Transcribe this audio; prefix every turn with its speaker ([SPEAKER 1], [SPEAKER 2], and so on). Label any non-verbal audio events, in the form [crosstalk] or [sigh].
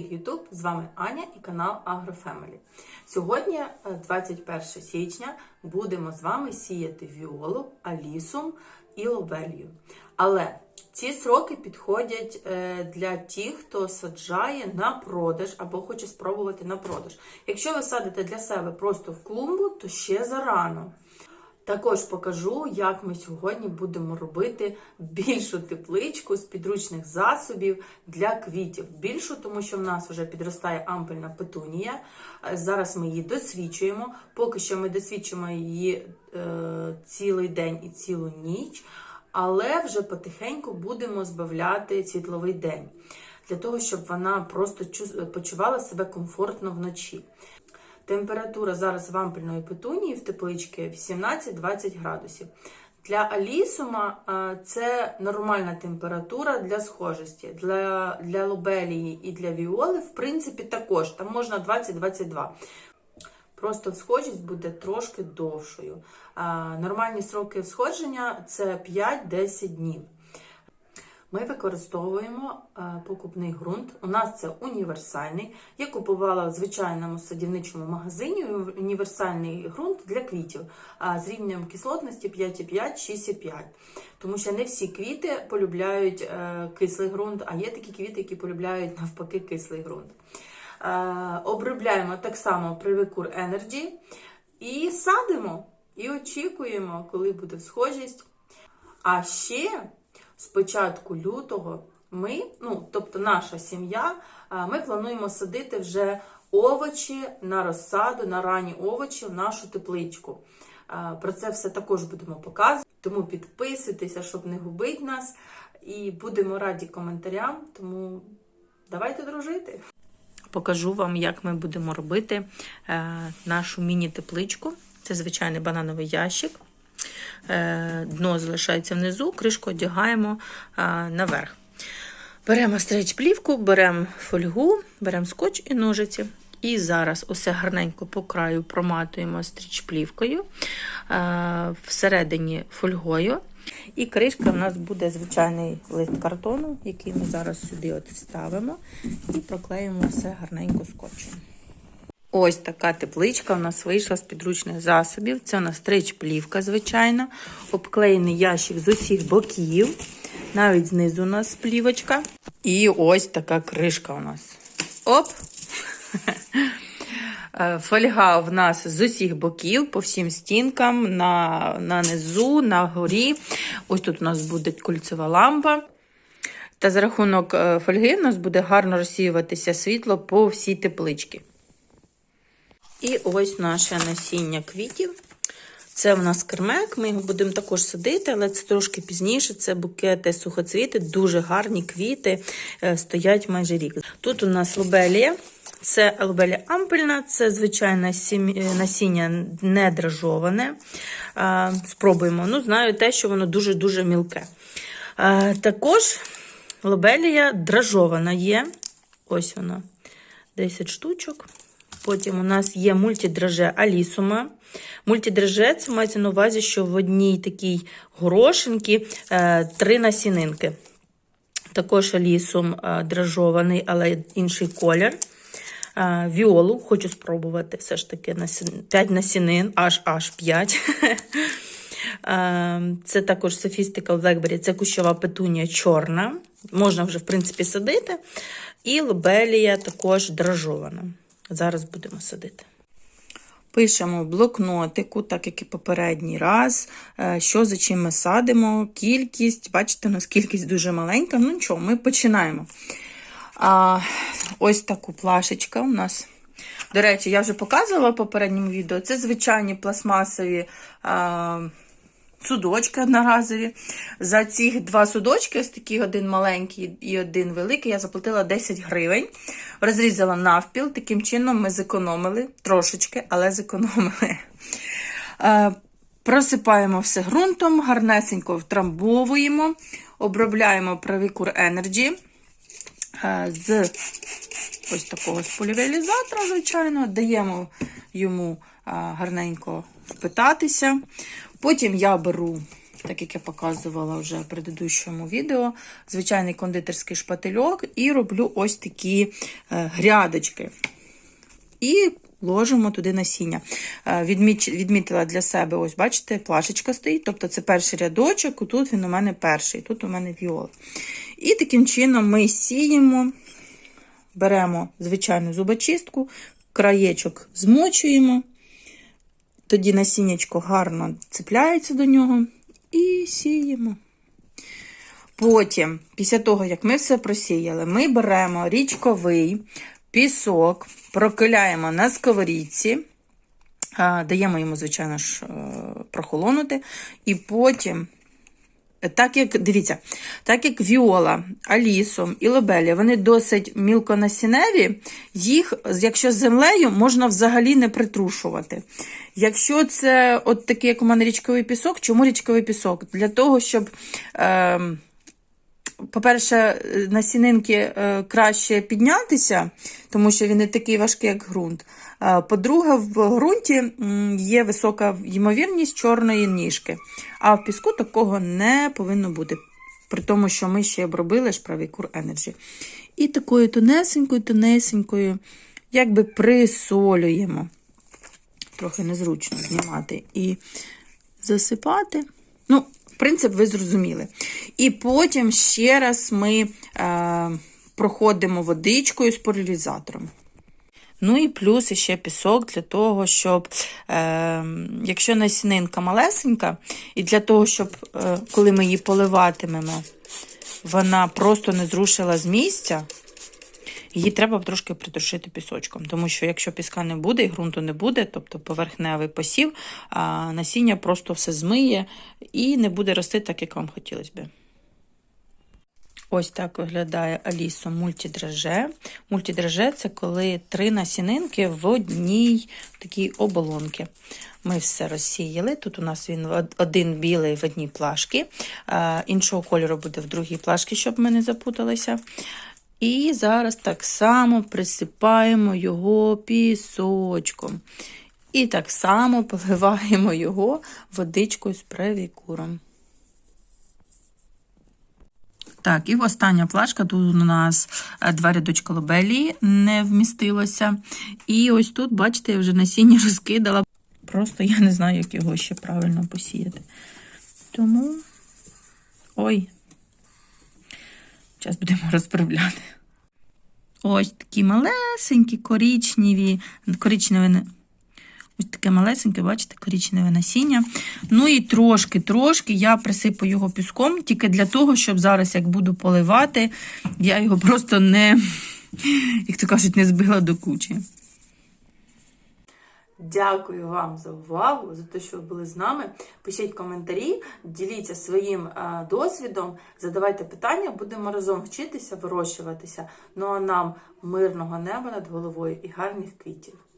[SPEAKER 1] Привіт, Ютуб! З вами Аня і канал AgroFamily. Сьогодні, е, 21 січня, будемо з вами сіяти віолу, алісум і лобелію. Але ці сроки підходять е, для тих, хто саджає на продаж або хоче спробувати на продаж. Якщо ви садите для себе просто в клумбу, то ще зарано. Також покажу, як ми сьогодні будемо робити більшу тепличку з підручних засобів для квітів. Більшу, тому що в нас вже підростає ампельна петунія. Е, Зараз ми її досвідчуємо. Поки що ми досвідчуємо її е, цілий день і цілу ніч, але вже потихеньку будемо збавляти світловий день для того, щоб вона просто почувала себе комфортно вночі. Температура зараз вампельної петунії в тепличці 18-20 градусів. Для алісума е, це нормальна температура для схожості. Для, для лобелії і для віоли, в принципі, також. Там можна 20-22. Просто всходжість буде трошки довшою. Нормальні сроки всходження це 5-10 днів. Ми використовуємо е, покупний ґрунт. У нас це універсальний. Я купувала в звичайному садівничому магазині універсальний ґрунт для квітів з рівнем кислотності 5,5, 6,5. Тому що не всі квіти полюбляють е, кислий ґрунт, а є такі квіти, які полюбляють навпаки кислий ґрунт. Е, Обробляємо так само Привикур Energy і садимо, і очікуємо, коли буде схожість. А ще з початку лютого ми, ну тобто наша сім'я, ми плануємо садити вже овочі на розсаду, на ранні овочі в нашу тепличку. Про це все також будемо показувати. Тому підписуйтеся, щоб не губити нас. І будемо раді коментарям. Тому давайте дружити. Покажу вам, як ми будемо робити е, нашу міні-тепличку. Це звичайний банановий ящик. Е, Дно залишається внизу, кришку одягаємо е, наверх. Беремо стрейч-плівку, беремо фольгу, беремо скотч і ножиці. І зараз усе гарненько по краю проматуємо стріч-плівкою, е, всередині фольгою. І кришка в нас буде звичайний лист картону, який ми зараз сюди от вставимо, і проклеїмо все гарненько скотчем. Ось така тепличка у нас вийшла з підручних засобів. Це у нас стрич-плівка, звичайно, обклеєний ящик з усіх боків. Навіть знизу у нас плівочка. І ось така кришка у нас. Оп! [laughs] Фольга в нас з усіх боків, по всім стінкам, на, на низу, на горі. Ось тут у нас буде кольцева лампа. Та за рахунок е, фольги у нас буде гарно розсіюватися світло по всій тепличці. І ось наше насіння квітів. Це в нас кермек, ми його будемо також садити, але це трошки пізніше. Це букети сухоцвіти, дуже гарні квіти, е, стоять майже рік. Тут у нас лобелія. Це лобелія ампельна, це звичайне насіння не дражоване. Е, Спробуємо. Ну, знаю те, що воно дуже-дуже мілке. Е, Також лобелія дражована є. Ось вона, 10 штучок. Потім у нас є мультидраже алісума. Мультидраже це мається на увазі, що в одній такій горошинці е, три насінинки. Також алісум е, дражований, але інший колір. Е, Віолу хочу спробувати все ж таки 5 насінин, аж аж 5. [laughs] Е, Це також софістика Blackberry, це кущова петунія чорна. Можна вже, в принципі, садити. І лобелія також дражована. Зараз будемо садити. Пишемо в блокнотику, так як і попередній раз, е, що за чим ми садимо, кількість. Бачите, у нас кількість дуже маленька. Ну нічого, ми починаємо. А, Ось таку плашечка у нас. До речі, я вже показувала в попередньому відео. Це звичайні пластмасові а, судочки одноразові. За ці два судочки, ось такий один маленький і один великий, я заплатила 10 гривень. Розрізала навпіл. Таким чином ми зекономили трошечки, але зекономили. Е, Просипаємо все ґрунтом, гарнесенько втрамбовуємо, обробляємо Правікур Energy е, з ось такого з полівелізатора, звичайно, даємо йому гарненько впитатися. Потім я беру так як я показувала вже в предыдущому відео, звичайний кондитерський шпательок, і роблю ось такі е, грядочки. І ложимо туди насіння. Е, відмітила для себе, ось, бачите, плашечка стоїть, тобто це перший рядочок, тут він у мене перший, тут у мене віола. І таким чином ми сіємо, беремо звичайну зубочистку, краєчок змочуємо, тоді насіннячко гарно цепляється до нього і сіємо. Потім, після того, як ми все просіяли, ми беремо річковий пісок, прокиляємо на сковорідці, даємо йому, звичайно ж, е, прохолонути, і потім. Так як, дивіться, так як Віола, Алісом і лобелі, вони досить мілконасіневі, їх, якщо з землею, можна взагалі не притрушувати. Якщо це от такий, як у мене річковий пісок, чому річковий пісок? Для того, щоб. Е, по-перше, насінинки е, краще піднятися, тому що він не такий важкий, як ґрунт. Е, По-друге, в ґрунті є висока ймовірність чорної ніжки, а в піску такого не повинно бути. При тому, що ми ще обробили Шправікур Energy. І такою тонесенькою, тонесенькою, якби присолюємо. Трохи незручно знімати і засипати. Ну, принцип ви зрозуміли. І потім ще раз ми е, проходимо водичкою з поляризатором. Ну і плюс ще пісок для того, щоб, е, якщо насінинка малесенька, і для того, щоб е, коли ми її поливатимемо, вона просто не зрушила з місця, її треба трошки притрушити пісочком. Тому що якщо піска не буде і ґрунту не буде, тобто поверхневий посів, а насіння просто все змиє і не буде рости так, як вам хотілося би. Ось так виглядає Алісо мультідраже. Мультідраже це коли три насінинки в одній такій оболонці. Ми все розсіяли. Тут у нас він один білий в одній плашці, іншого кольору буде в другій плашці, щоб ми не запуталися. І зараз так само присипаємо його пісочком. І так само [laughs] поливаємо його водичкою з превікуром. Так, і остання плашка, тут у нас два рядочка лобелії не вмістилося. І ось тут, бачите, я вже насіння [laughs] розкидала. Просто я не знаю, як його ще правильно посіяти. Тому, ой, зараз будемо [laughs] розправляти. Ось такі малесенькі, коричневі, коричневі, ось таке малесеньке, бачите, корічневе насіння. Ну і трошки-трошки я присипу його піском, тільки для того, щоб зараз, як буду поливати, я його просто не, [laughs] як то кажуть, не збила до кучі. Дякую вам за увагу, за те, що ви були з нами. Пишіть коментарі, діліться своїм е, досвідом, задавайте питання, будемо разом вчитися, вирощуватися. Ну а нам мирного неба над головою і гарних квітів.